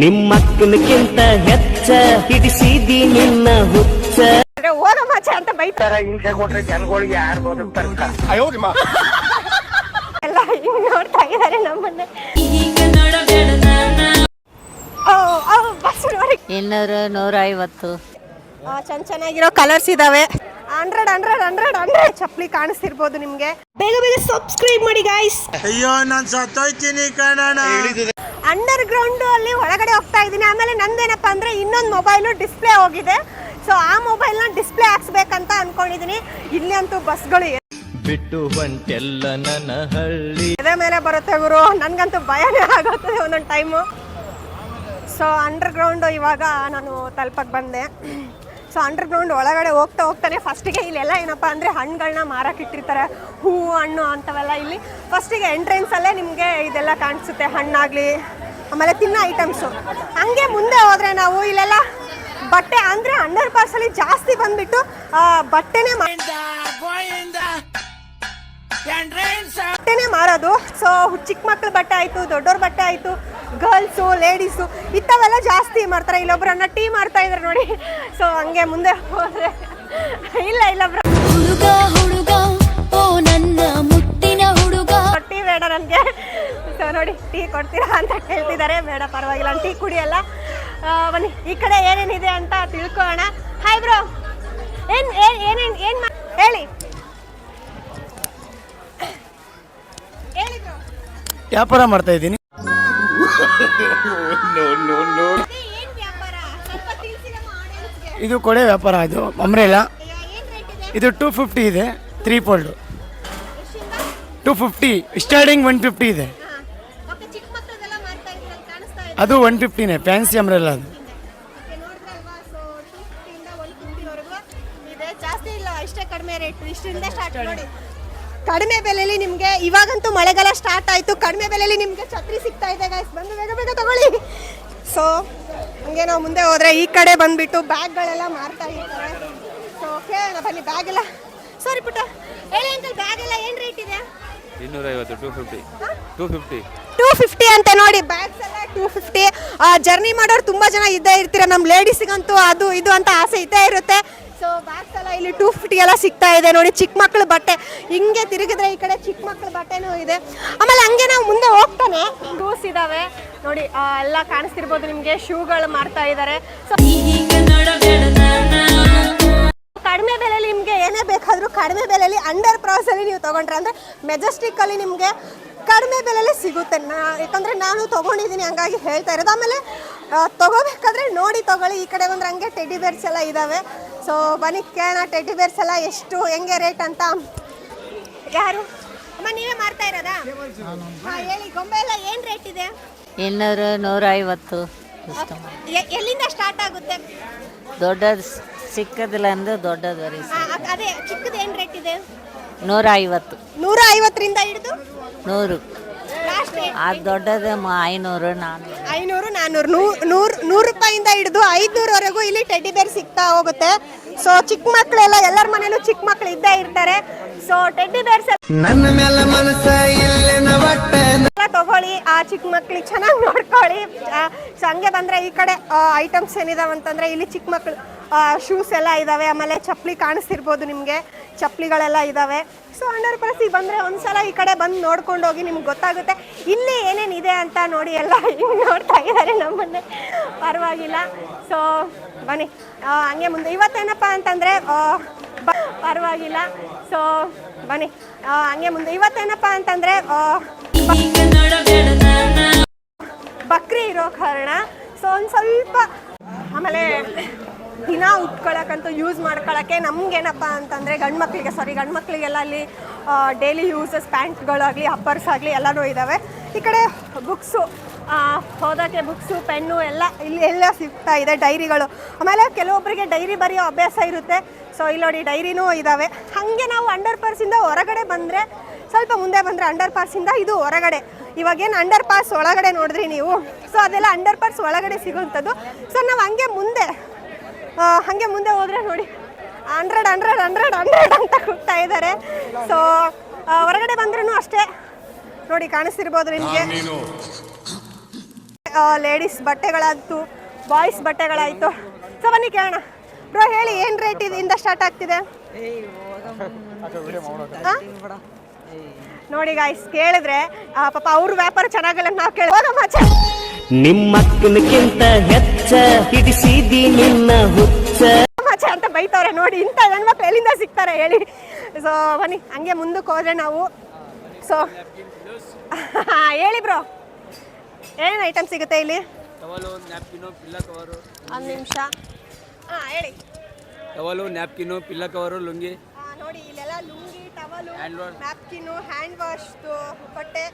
ನಿಮ್ಮಕ್ಕನಕ್ಕಿಂತ ಹೆಚ್ಚ ಹಿಡಿಸಿದಿ ನಿನ್ನ ಹುಚ್ಚ. ಮಾಚೆ ಅಂತ ಬೈತಾರ ಹಿಂಸೆ ಕೊಟ್ರೆ ಜನಗಳಿಗೆ ಯಾರು ಬದುಕ್ತಾರ ಎಲ್ಲ ಹಿಂಗ್ ನೋಡ್ತಾ ಇದಾರೆ ನಮ್ಮನ್ನ. ಇನ್ನೂರು ನೂರ ಐವತ್ತು ಆ, ಚೆನ್ನ ಚೆನ್ನಾಗಿರೋ ಕಲರ್ಸ್ ಇದಾವೆ. ಹಂಡ್ರೆಡ್ ಹಂಡ್ರೆಡ್ ಹಂಡ್ರೆಡ್ ಹಂಡ್ರೆಡ್ ಚಪ್ಪಲಿ ಕಾಣಿಸ್ತಿರ್ಬೋದು ನಿಮ್ಗೆ. ಬೇಗ ಬೇಗ ಸಬ್ಸ್ಕ್ರೈಬ್ ಮಾಡಿ ಗಾಯ್ಸ್ ಅಯ್ಯೋ ನಾನ್ ಸತ್ತೋಯ್ತೀನಿ ಕಣಣ ಅಂಡರ್ ಗ್ರೌಂಡ್ ಅಲ್ಲಿ ಒಳಗಡೆ ಹೋಗ್ತಾ ಇದ್ದೀನಿ. ಆಮೇಲೆ ನಂದೇನಪ್ಪ ಅಂದ್ರೆ ಇನ್ನೊಂದು ಮೊಬೈಲು ಡಿಸ್ಪ್ಲೇ ಹೋಗಿದೆ. ಸೊ ಆ ಮೊಬೈಲ್ನ ಡಿಸ್ಪ್ಲೇ ಹಾಕ್ಸ್ಬೇಕಂತ ಅನ್ಕೊಂಡಿದೀನಿ. ಇಲ್ಲಿ ಅಂತೂ ಬಸ್ಗಳು ಬಿಟ್ಟು ಹೊಂಟೆಲ್ಲ ನನ್ನ ಹಳ್ಳಿ. ಎದೆ ಮೇಲೆ ಬರುತ್ತೆ ಗುರು. ನನಗಂತೂ ಭಯನೇ ಆಗುತ್ತದೆ ಒಂದೊಂದು ಟೈಮು ಸೊ ಅಂಡರ್ ಗ್ರೌಂಡ್ ಇವಾಗ ನಾನು ತಲುಪಕ್ಕೆ ಬಂದೆ. ಸೊ ಅಂಡರ್ ಗ್ರೌಂಡ್ ಒಳಗಡೆ ಹೋಗ್ತಾ ಹೋಗ್ತಾನೆ. ಫಸ್ಟಿಗೆ ಇಲ್ಲೆಲ್ಲ ಏನಪ್ಪ ಅಂದರೆ ಹಣ್ಣುಗಳನ್ನ ಮಾರಕ್ಕೆ ಇಟ್ಟಿರ್ತಾರೆ. ಹೂವು ಹಣ್ಣು ಅಂಥವೆಲ್ಲ ಇಲ್ಲಿ. ಫಸ್ಟಿಗೆ ಎಂಟ್ರೆನ್ಸಲ್ಲೇ ನಿಮಗೆ ಇದೆಲ್ಲ ಕಾಣಿಸುತ್ತೆ. ಹಣ್ಣಾಗಲಿ ಆಮೇಲೆ ತಿನ್ನೋ ಐಟಮ್ಸು ಹಂಗೆ ಮುಂದೆ ಹೋದರೆ ನಾವು ಇಲ್ಲೆಲ್ಲ ಬಟ್ಟೆ ಅಂದರೆ ಅಂಡರ್ ಪಾರ್ಸಲ್ಲಿ ಜಾಸ್ತಿ ಬಂದ್ಬಿಟ್ಟು ಬಟ್ಟೆನೇ ಎಂಟ್ರೆನ್ಸ್ ಬಟ್ಟೆನೇ ಮಾರೋದು. ಸೊ ಚಿಕ್ಕ ಮಕ್ಕಳ ಬಟ್ಟೆ ಆಯಿತು ದೊಡ್ಡವ್ರ ಬಟ್ಟೆ ಆಯಿತು. ಗರ್ಲ್ಸು ಲೇಡೀಸು ಇಂಥವೆಲ್ಲ ಜಾಸ್ತಿ ಮಾಡ್ತಾರೆ. ಇಲ್ಲೊಬ್ಬರನ್ನ ಟೀ ಮಾಡ್ತಾ ಇದ್ದಾರೆ ನೋಡಿ. ಸೊ ಹಂಗೆ ಮುಂದೆ ಹೋದ್ರೆ. ಇಲ್ಲ ಇಲ್ಲ ಬ್ರೋ. ಹುಡುಗ ಹುಡುಗ ಓ ನನ್ನ ಮುತ್ತಿನ ಹುಡುಗ. ಟೀ ಬೇಡ ನನಗೆ. ಸೊ ನೋಡಿ ಟೀ ಕೊಡ್ತೀರಾ ಅಂತ ಕೇಳ್ತಿದ್ದಾರೆ. ಬೇಡ ಪರವಾಗಿಲ್ಲ. ನಾನು ಟೀ ಕುಡಿಯಲ್ಲ. ಬನ್ನಿ ಈ ಕಡೆ ಏನೇನಿದೆ ಅಂತ ತಿಳ್ಕೊಳ್ಳೋಣ. ಹಾಯ್ ಬ್ರೋ ಏನು ಏನೇನು ಏನು ಮಾ ಹೇಳಿ. ಹೇಳಿ ಬ್ರೋ ವ್ಯಾಪಾರ ಮಾಡ್ತಾ ಇದ್ದೀನಿ. ಇದು ಕೊಡೆ ವ್ಯಾಪಾರ ಇದು ಅಮ್ರೇಲ ಇದೆ? ಟೂ ಫಿಫ್ಟಿ ಇದೆ three fold two fifty starting one fifty ಇದೆ. ಅದು ಒನ್ ಫಿಫ್ಟಿನೇ ಫ್ಯಾನ್ಸಿ ಅಮ್ರೇಲ ಅದು. ಜಾಸ್ತಿ ಇಲ್ಲ ಇಷ್ಟೇ ಕಡಿಮೆ ರೇಟ್ ಇಷ್ಟರಿಂದ ಸ್ಟಾರ್ಟ್ ನೋಡಿ ಕಡಿಮೆ ಬೆಲೆಯಲ್ಲಿ ನಿಮಗೆ ಇವಾಗಂತೂ ಮಳೆಗಾಲ ಸ್ಟಾರ್ಟ್ ಆಯಿತು. ಕಡಿಮೆ ಬೆಲೆಯಲ್ಲಿ ನಿಮಗೆ ಛತ್ರಿ ಸಿಗ್ತಾ ಇದೆ ಗಾಯ್ಸ್ ಬಂದು ಬೇಗ ಬೇಗ ತಗೊಳ್ಳಿ. ಸೊ ಹಂಗೆ ನಾವು ಮುಂದೆ ಹೋದರೆ ಈ ಕಡೆ ಬಂದುಬಿಟ್ಟು ಬ್ಯಾಗ್ಗಳೆಲ್ಲ ಮಾರ್ತಾ ಇರ್ತಾರೆ. ಸೊ ಕೇಳೋಣ ಬನ್ನಿ ಬ್ಯಾಗ್ ಎಲ್ಲ. ಸಾರಿ ಪುಟ್ಟ. ಹೇಳಿ ಅಂಕಲ್ ಬ್ಯಾಗ್ ಎಲ್ಲ ಏನು ರೇಟ್ ಇದೆ? ಇನ್ನೂರೈವತ್ತು two fifty two fifty two fifty ಅಂತ ನೋಡಿ ಬ್ಯಾಗ್ಸ್ ಎಲ್ಲ ಟೂ ಫಿಫ್ಟಿ ಜರ್ನಿ ಮಾಡೋರು ತುಂಬ ಜನ ಇದ್ದೇ ಇರ್ತೀರ. ನಮ್ಮ ಲೇಡೀಸಿಗಂತೂ ಅದು ಇದು ಅಂತ ಆಸೆ ಇದ್ದೇ ಇರುತ್ತೆ. ಸೊ ಬ್ಯಾಗ್ಸ್ ಎಲ್ಲ ಇಲ್ಲಿ ಟೂ ಫಿಫ್ಟಿ ಎಲ್ಲ ಸಿಗ್ತಾ ಇದೆ. ನೋಡಿ, ಚಿಕ್ಕ ಮಕ್ಕಳ ಬಟ್ಟೆ. ಹಿಂಗೆ ತಿರುಗಿದ್ರೆ ಈ ಕಡೆ ಚಿಕ್ಕ ಮಕ್ಕಳ ಬಟ್ಟೆನೂ ಇದೆ. ಆಮೇಲೆ ಹಂಗೆ ನಾವು ಮುಂದೆ ಹೋಗ್ತಾನೆ. ಶೂಸ್ ಇದಾವೆ. ನೋಡಿ ಎಲ್ಲ ಕಾಣಿಸ್ತಿರ್ಬೋದು ನಿಮಗೆ. ಶೂಗಳು ಮಾಡ್ತಾ ಇದ್ದಾರೆ ಕಡಿಮೆ ಬೆಲೆಯಲ್ಲಿ ನಿಮಗೆ ಏನೇ ಬೇಕಾದರೂ ಕಡಿಮೆ ಬೆಲೆಯಲ್ಲಿ ಅಂಡರ್ ಅಲ್ಲಿ ನೀವು ತೊಗೊಂಡ್ರೆ, ಅಂದರೆ ಮೆಜೆಸ್ಟಿಕ್ಕಲ್ಲಿ ನಿಮಗೆ ಕಡಿಮೆ ಬೆಲೆಯಲ್ಲಿ ಸಿಗುತ್ತೆ. ನಾ, ಯಾಕಂದರೆ ನಾನು ತೊಗೊಂಡಿದ್ದೀನಿ, ಹಂಗಾಗಿ ಹೇಳ್ತಾ ಇರೋದು. ಆಮೇಲೆ ತಗೋಬೇಕಾದ್ರೆ ನೋಡಿ ತಗೊಳ್ಳಿ. ಈ ಕಡೆ ಬಂದ್ರೆ ಹಂಗೆ ಟೆಡಿ ಬೇರ್ಸ್ ಎಲ್ಲ ಇದ್ದಾವೆ ಸೊ ಬನ್ನಿ ಕೇಳೋಣ ಟೆಡ್ಡಿ ಬೇರ್ಸ್ ಎಲ್ಲ ಎಷ್ಟು ಹೆಂಗೆ ರೇಟ್ ಅಂತ? ಯಾರು? ಅಮ್ಮ ನೀವೇ ಮಾರ್ತಾ ಇರೋದಾ? ಹಾಂ ಹೇಳಿ ಗೊಂಬೆ ಎಲ್ಲ ಏನು ರೇಟ್ ಇದೆ? ಇನ್ನೂರು ನೂರ ಐವತ್ತು ಎ- ಎಲ್ಲಿಂದ ಸ್ಟಾರ್ಟ್ ಆಗುತ್ತೆ? ದೊಡ್ಡದು ಸಿಕ್ಕದಿಲ್ಲ ಅಂದ್ರೆ ದೊಡ್ಡದವರೆಗೆ ಆ, ಅ- ಅದೇ ಚಿಕ್ಕದು ಏನು ರೇಟ್ ಇದೆ? ನೂರ ಐವತ್ತು ನೂರ ಐವತ್ತರಿಂದ ಹಿಡಿದು? ನೂರು. ಲಾಸ್ಟ್ ಆ ದೊಡ್ಡದು ಮ- ಐನೂರು ನಾನ್ನೂರು ಐನೂರು ನಾನ್ನೂರು ನೂರು ನೂರು ನೂರು ರೂಪಾಯಿಂದ ಹಿಡಿದು ಐದುನೂರವರೆಗೂ ಟೆಡ್ಡಿ ಬೇರ್ ಸಿಗ್ತಾ ಹೋಗುತ್ತೆ. ಸೊ ಚಿಕ್ಕ ಮಕ್ಕಳೆಲ್ಲ ಎಲ್ಲರ ಮನೇಲೂ ಚಿಕ್ಕ ಮಕ್ಕಳು ಇದ್ದೇ ಇರ್ತಾರೆ. ಸೊ ಟೆಡ್ಡಿ ಬೇರ್ಸ್ ತಗೊಳ್ಳಿ. ಆ ಚಿಕ್ಕ ಮಕ್ಳಿಗೆ ಚೆನ್ನಾಗಿ ನೋಡ್ಕೊಳ್ಳಿ. ಸೊ ಹಂಗೆ ಬಂದರೆ ಈ ಕಡೆ ಐಟಮ್ಸ್ ಏನಿದಾವೆ ಅಂತಂದ್ರೆ ಇಲ್ಲಿ ಚಿಕ್ಕ ಮಕ್ಕಳು ಶೂಸ್ ಎಲ್ಲ ಇದಾವೆ. ಆಮೇಲೆ ಚಪ್ಪಲಿ ಕಾಣಿಸ್ತಿರ್ಬೋದು ನಿಮಗೆ. ಚಪ್ಪಲಿಗಳೆಲ್ಲ ಇದ್ದಾವೆ ಸೊ ಅಂಡರ್ ಪರಿಸ್ಥಿತಿ ಬಂದರೆ ಒಂದ್ಸಲ ಈ ಕಡೆ ಬಂದು ನೋಡ್ಕೊಂಡು ಹೋಗಿ ನಿಮ್ಗೆ ಗೊತ್ತಾಗುತ್ತೆ. ಇಲ್ಲಿ ಏನೇನಿದೆ ಅಂತ ನೋಡಿ ಎಲ್ಲ ಹಿಂಗೆ ನೋಡ್ತಾ ಇದ್ದಾರೆ ನಮ್ಮನ್ನೇ ಪರವಾಗಿಲ್ಲ. ಸೊ ಬನ್ನಿ. ಹಂಗೆ ಮುಂದೆ. ಇವತ್ತೇನಪ್ಪ ಅಂತಂದರೆ ಪರವಾಗಿಲ್ಲ. ಸೊ ಬನ್ನಿ. ಹಂಗೆ ಮುಂದೆ. ಇವತ್ತೇನಪ್ಪ ಅಂತಂದರೆ ಬಕ್ರಿ ಇರೋ ಕಾರಣ. ಸೊ ಒಂದು ಸ್ವಲ್ಪ, ಆಮೇಲೆ ದಿನ ಉಟ್ಕೊಳ್ಳೋಕ್ಕಂತೂ ಯೂಸ್ ಮಾಡ್ಕೊಳ್ಳೋಕ್ಕೆ ನಮ್ಗೇನಪ್ಪ ಅಂತಂದರೆ, ಗಂಡು ಮಕ್ಕಳಿಗೆ ಸಾರಿ ಗಂಡು ಮಕ್ಕಳಿಗೆಲ್ಲ ಅಲ್ಲಿ ಡೈಲಿ ಯೂಸಸ್ ಪ್ಯಾಂಟ್ಗಳಾಗಲಿ ಅಪ್ಪರ್ಸ್ ಆಗಲಿ ಎಲ್ಲನೂ ಇದ್ದಾವೆ ಈ ಕಡೆ ಬುಕ್ಸು ಓದೋಕ್ಕೆ ಬುಕ್ಸು, ಪೆನ್ನು ಎಲ್ಲ ಇಲ್ಲಿ ಎಲ್ಲ ಸಿಗ್ತಾ ಇದೆ ಡೈರಿಗಳು. ಆಮೇಲೆ ಕೆಲವೊಬ್ಬರಿಗೆ ಡೈರಿ ಬರೆಯೋ ಅಭ್ಯಾಸ ಇರುತ್ತೆ. ಸೊ ಇಲ್ಲಿ ನೋಡಿ ಡೈರಿನೂ ಇದ್ದಾವೆ ಹಾಗೆ ನಾವು ಅಂಡರ್ ಪಾಸಿಂದ ಹೊರಗಡೆ ಬಂದರೆ, ಸ್ವಲ್ಪ ಮುಂದೆ ಬಂದರೆ ಅಂಡರ್ ಪಾಸಿಂದ ಇದು ಹೊರಗಡೆ. ಇವಾಗೇನು ಅಂಡರ್ ಪಾಸ್ ಒಳಗಡೆ ನೋಡಿದ್ರಿ ನೀವು? ಸೊ ಅದೆಲ್ಲ ಅಂಡರ್ ಪಾಸ್ ಒಳಗಡೆ ಸಿಗುವಂಥದ್ದು. ಸೊ ನಾವು ಹಂಗೆ ಮುಂದೆ ಹಾಗೆ ಹಂಗೆ ಮುಂದೆ ಹೋದರೆ ನೋಡಿ, ಹಂಡ್ರೆಡ್ ಹಂಡ್ರೆಡ್ ಹಂಡ್ರೆಡ್ ಹಂಡ್ರೆಡ್ ಅಂತ ಕೊಡ್ತಾ ಇದ್ದಾರೆ ಸೊ ಹೊರಗಡೆ ಬಂದ್ರೂ ಅಷ್ಟೇ. ನೋಡಿ, ಕಾಣಿಸ್ತಿರ್ಬೋದು ನಿಮಗೆ. ಲೇಡೀಸ್ ಬಟ್ಟೆಗಳಾಯ್ತು ಬಾಯ್ಸ್ ಬಟ್ಟೆಗಳಾಯಿತು. ಸೊ ಬನ್ನಿ ಕೇಳೋಣ. ಬ್ರೋ ಹೇಳಿ ಏನ್ ರೇಟ್ ಇಂದ ಸ್ಟಾರ್ಟ್ ಆಗ್ತಿದೆ? ನೋಡಿ ಗಾಯ್ಸ್ ಕೇಳಿದ್ರೆ ಆ, ಪಾಪ ಅವ್ರ ವ್ಯಾಪಾರ ಚೆನ್ನಾಗಿಲ್ಲ ನಾವು ಕೇಳೋಣ. ನಿಮ್ಮಕ್ಕನಕ್ಕಿಂತ ಹೆಚ್ಚ ಹಿಡಿಸಿದಿ ನಿನ್ನ ಹುಚ್ಚ. ಅಂತ ಬೈತವ್ರೆ ನೋಡಿ ಇಂಥ ಹೆಣ್ಮಕ್ಳು ಎಲ್ಲಿಂದ ಸಿಗ್ತಾರೆ ಹೇಳಿ. ಸೊ ಬನ್ನಿ ಹಂಗೆ ಮುಂದಕ್ಕೆ ಹೋದ್ರೆ ನಾವು ಸೊ ಹೇಳಿ ಬ್ರೋ ಏನೇನು ಐಟಮ್ ಸಿಗುತ್ತೆ ಇಲ್ಲಿ? ಟವಲು ನ್ಯಾಪ್ಕಿನು ಪಿಲ್ಲ ಕವರು ಒಂದು ನಿಮಿಷ. ಹಾಂ ಹೇಳಿ. Towel napkin pillow cover lungi. ಆ, ನೋಡಿ ಇಲ್ಲೆಲ್ಲ lungi towel Hand wash. Napkin hand ವಾಶ್ದು ಬಟ್ಟೆ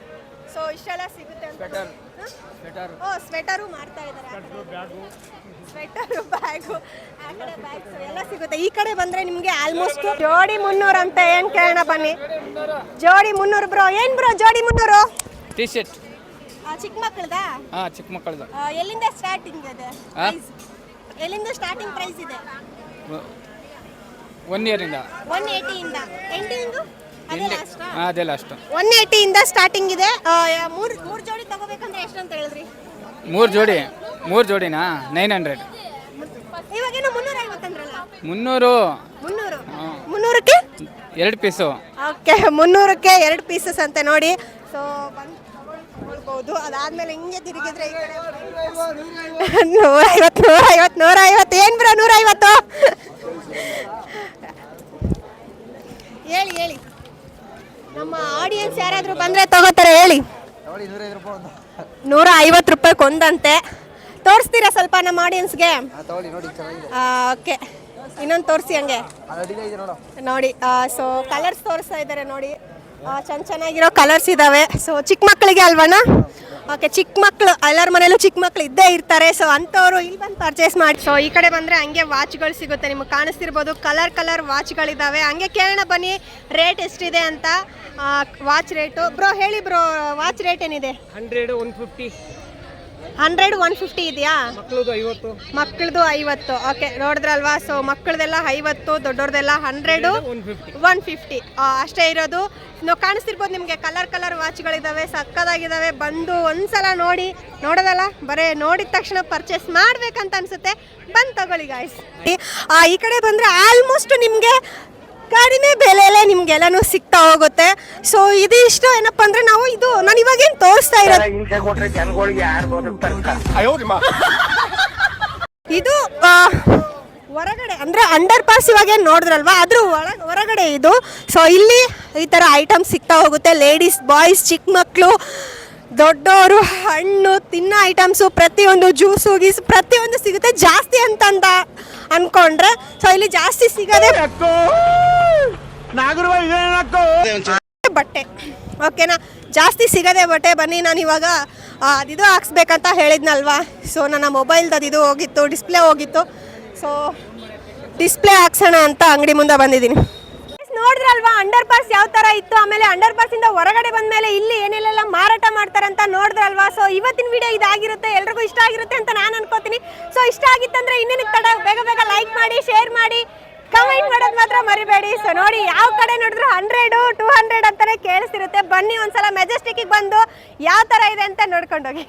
ಸೊ ಇಷ್ಟೆಲ್ಲ ಸಿಗುತ್ತೆ ಅಂತ. ಹ? ಸ್ವೆಟರ್ ಓ ಸ್ವೆಟರು ಮಾಡ್ತಾ ಇದ್ದಾರೆ ಸ್ವೆಟರು ಬ್ಯಾಗು ಆ ಕಡೆ ಬ್ಯಾಗ್ಸ್ ಎಲ್ಲ ಸಿಗುತ್ತೆ. ಈ ಕಡೆ ಬಂದ್ರೆ ನಿಮ್ಗೆ ಆಲ್ಮೋಸ್ಟ್ ಜೋಡಿ ಮುನ್ನೂರು ಅಂತ ಏನ್ ಕೇಳೋಣ ಬನ್ನಿ. ಜೋಡಿ ಮುನ್ನೂರು ಬ್ರೋ ಏನ್ ಬ್ರೋ ಜೋಡಿ ಮುನ್ನೂರು? ಟಿ ಶರ್ಟ್ ಚಿಕ್ಕ ಮಕ್ಕಳದಾ? ಹಾಂ ಚಿಕ್ಕ ಮಕ್ಕಳದ. ಎಲ್ಲಿಂದ ಸ್ಟಾರ್ಟಿಂಗ್ ಇದೆ ಪ್ರೈಸ್ ಎಲ್ಲಿಂದ ಸ್ಟಾರ್ಟಿಂಗ್ ಪ್ರೈಸ್ ಇದೆ? ಒನ್ ಇಂದ. ಒನ್ ಏಯ್ಟಿಯಿಂದ ಎಂಟಿಂಗು ಅದೇ ಲಾಸ್ಟಾ ಒನ್ ಏಯ್ಟಿಯಿಂದ ಸ್ಟಾರ್ಟಿಂಗ್ ಇದೆ ಮೂರ್ ಮೂರ್ ಜೋಡಿ ತಗೋಬೇಕಂದ್ರೆ ಎಷ್ಟು ಅಂತ ಹೇಳಿದ್ರಿ? ಮೂರು ಜೋಡಿ. ಮೂರು ಜೋಡಿನಾ? ನೈನ್ ಹಂಡ್ರೆಡ್ ಇವಾಗೇನು ಮುನ್ನೂರ. ಐವತ್ತಂದ್ರಲ್ಲ ಮುನ್ನೂರು. ಮುನ್ನೂರು ಮುನ್ನೂರಕ್ಕೆ? ಎರಡು ಪೀಸು. ಓಕೆ ಮುನ್ನೂರಕ್ಕೆ ಎರಡು ಪೀಸಸ್ ಅಂತೆ ನೋಡಿ. ಸೊ ಬಂದು ತಗೊಳ್ಬೋದು ಅದಾದ್ಮೇಲೆ ಹಿಂಗೆ ತಿರುಗಿದ್ರೆ ಈ ಕಡೆ ನೂರ ಐವತ್ತು ನೂರ ಐವತ್ತು ನೂರ ಐವತ್ತು ಏನು ಬ್ರೋ ನೂರ ಐವತ್ತು ಹೇಳಿ ಹೇಳಿ. ನಮ್ಮ ಆಡಿಯನ್ಸ್ ಯಾರಾದರೂ ಬಂದರೆ ತಗೋತಾರೆ ಹೇಳಿ. ನೂರ ಐವತ್ತು ರೂಪಾಯಿ ಕೊಂದಂತೆ. ತೋರಿಸ್ತೀರಾ ಸ್ವಲ್ಪ ನಮ್ಮ ಆಡಿಯನ್ಸ್ಗೆ ಓಕೆ. ಇನ್ನೊಂದು ತೋರಿಸಿ ಹಂಗೆ. ನೋಡಿ. ಸೊ ಕಲರ್ಸ್ ತೋರಿಸ್ತಾ ಇದ್ದಾರೆ ನೋಡಿ. ಚೆನ್ನ ಚೆನ್ನಾಗಿರೋ ಕಲರ್ಸ್ ಇದ್ದಾವೆ ಸೊ ಚಿಕ್ಕ ಮಕ್ಕಳಿಗೆ ಅಲ್ವಣ್ಣ? ಓಕೆ ಚಿಕ್ಕ ಮಕ್ಕಳು ಎಲ್ಲರ ಮನೇಲೂ ಚಿಕ್ಕ ಮಕ್ಕಳು ಇದ್ದೇ ಇರ್ತಾರೆ. ಸೊ ಅಂಥವ್ರು ಇಲ್ಲಿ ಬಂದು ಪರ್ಚೇಸ್ ಮಾಡಿ ಸೊ ಈ ಕಡೆ ಬಂದರೆ ಹಂಗೆ ವಾಚ್ಗಳು ಸಿಗುತ್ತೆ. ನಿಮ್ಗೆ ಕಾಣಿಸ್ತಿರ್ಬೋದು ಕಲರ್ ಕಲರ್ ವಾಚ್ಗಳಿದ್ದಾವೆ ಹಂಗೆ ಕೇಳೋಣ ಬನ್ನಿ ರೇಟ್ ಎಷ್ಟಿದೆ ಅಂತ? ವಾಚ್ ರೇಟು ಬ್ರೋ ಹೇಳಿ ಬ್ರೋ ವಾಚ್ ರೇಟ್ ಏನಿದೆ? Hundred one fifty hundred one fifty ಇದೆಯಾ? ಮಕ್ಕಳದು ಐವತ್ತು. ಓಕೆ ನೋಡಿದ್ರಲ್ವಾ? ಸೊ ಮಕ್ಕಳದೆಲ್ಲ ಐವತ್ತು ದೊಡ್ಡವ್ರದೆಲ್ಲ ಹಂಡ್ರೆಡು ಒನ್ ಫಿಫ್ಟಿ. ಅಷ್ಟೇ ಇರೋದು. ನಾವು ಕಾಣಿಸ್ತಿರ್ಬೋದು ನಿಮಗೆ ಕಲರ್ ಕಲರ್ ವಾಚ್ಗಳಿದ್ದಾವೆ ಸಕ್ಕದಾಗಿದ್ದಾವೆ ಬಂದು ಒಂದ್ಸಲ ನೋಡಿ ನೋಡೋದಲ್ಲ? ಬರೇ ನೋಡಿದ ತಕ್ಷಣ ಪರ್ಚೇಸ್ ಮಾಡ್ಬೇಕಂತ ಅನ್ಸುತ್ತೆ. ಬಂದು ತಗೊಳ್ಳಿ ಗಾಯ್ಸ್ ಈ ಕಡೆ ಬಂದರೆ ಆಲ್ಮೋಸ್ಟ್ ನಿಮಗೆ ಕಡಿಮೆ ಬೆಲೆಯಲ್ಲೇ ನಿಮ್ಗೆಲ್ಲನೂ ಸಿಗ್ತಾ ಹೋಗುತ್ತೆ. ಸೊ ಇದು ಇಷ್ಟ ಏನಪ್ಪ ಅಂದ್ರೆ ನಾವು ಇದು ನಾನು ಇವಾಗೇನು ತೋರಿಸ್ತಾ ಇರೋದು ಹಿಂಸೆ ಕೊಟ್ರೆ ಜನಗಳಿಗೆ ಯಾರು ಇದು ಆ, ಹೊರಗಡೆ ಅಂದ್ರೆ ಅಂಡರ್ ಪಾಸ್ ಇವಾಗ ಏನ್ ನೋಡಿದ್ರಲ್ವಾ? ಅದ್ರ ಒಳ ಹೊರಗಡೆ ಇದು. ಸೊ ಇಲ್ಲಿ ಈ ತರ ಐಟಮ್ ಸಿಗ್ತಾ ಹೋಗುತ್ತೆ. ಲೇಡೀಸ್ ಬಾಯ್ಸ್ ಚಿಕ್ಕ ಮಕ್ಕಳು ದೊಡ್ಡವರು ಹಣ್ಣು ತಿನ್ನೋ ಐಟಮ್ಸು ಪ್ರತಿಯೊಂದು ಜ್ಯೂಸು ಗೀಸ್ ಪ್ರತಿಯೊಂದು ಸಿಗುತ್ತೆ. ಜಾಸ್ತಿ ಅಂತಂದ ಅಂತ ಅನ್ಕೊಂಡ್ರೆ ಸೊ ಇಲ್ಲಿ ಜಾಸ್ತಿ ಸಿಗೋದೇ ಬಟ್ಟೆ. ಓಕೆನಾ ಜಾಸ್ತಿ ಸಿಗದೆ ಬಟ್ಟೆ ಬನ್ನಿ ನಾನು ಇವಾಗ ಅದಿದು ಹಾಕ್ಸ್ಬೇಕಂತ ಹೇಳಿದ್ನಲ್ವಾ? ಸೊ ನನ್ನ ಮೊಬೈಲ್ದು ಅದಿದು ಹೋಗಿತ್ತು ಡಿಸ್ಪ್ಲೇ ಹೋಗಿತ್ತು. ಸೊ ಡಿಸ್ಪ್ಲೇ ಹಾಕ್ಸೋಣ ಅಂತ ಅಂಗಡಿ ಮುಂದೆ ಬಂದಿದ್ದೀನಿ. ನೋಡಿದ್ರಲ್ವಾ? ಅಂಡರ್ ಪಾಸ್ ಯಾವ ತರ ಇತ್ತು? ಆಮೇಲೆ ಅಂಡರ್ ಪಾಸ್ ಇಂದ ಹೊರಗಡೆ ಬಂದ ಮೇಲೆ ಇಲ್ಲಿ ಏನೆಲ್ಲ ಮಾರಾಟ ಮಾಡ್ತಾರಂತ ನೋಡಿದ್ರಲ್ವಾ? ಸೊ ಇವತ್ತಿನ ವಿಡಿಯೋ ಇದಾಗಿರುತ್ತೆ, ಎಲ್ರಿಗೂ ಇಷ್ಟ ಆಗಿರುತ್ತೆ ಅಂತ ನಾನು ಅನ್ಕೋತೀನಿ. ಸೊ ಇಷ್ಟ ಆಗಿತ್ತಂದ್ರೆ ಇನ್ನೇನು ತಡ? ಬೇಗ ಬೇಗ ಲೈಕ್ ಮಾಡಿ ಶೇರ್ ಮಾಡಿ ಕಮೆಂಟ್ ಮಾಡೋದು ಮಾತ್ರ ಮರಿಬೇಡಿ. ಸೊ ನೋಡಿ, ಯಾವ ಕಡೆ ನೋಡಿದ್ರು ಹಂಡ್ರೆಡು ಟೂ ಹಂಡ್ರೆಡ್ ಅಂತಾನೆ ಕೇಳಿಸ್ತಿರುತ್ತೆ. ಬನ್ನಿ ಒಂದ್ಸಲ ಮೆಜೆಸ್ಟಿಕ್ಗೆ ಬಂದು ಯಾವ ಥರ ಇದೆ ಅಂತ ನೋಡ್ಕೊಂಡೋಗಿ.